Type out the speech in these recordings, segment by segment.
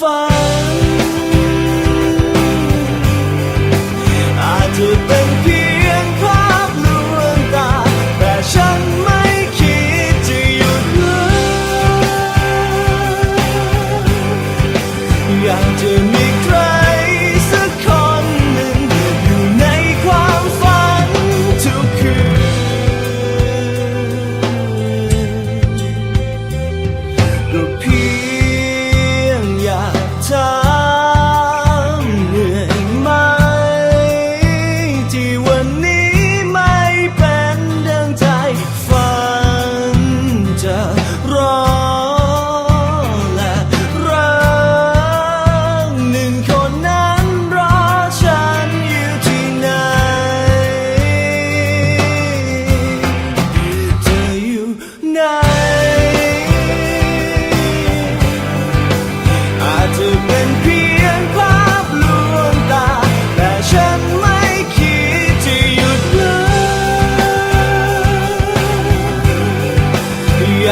ฝัน อาจจะเป็นเพียงภาพลวงตา แต่ฉันไม่คิดจะหยุดเลยอยากจะมี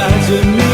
to me.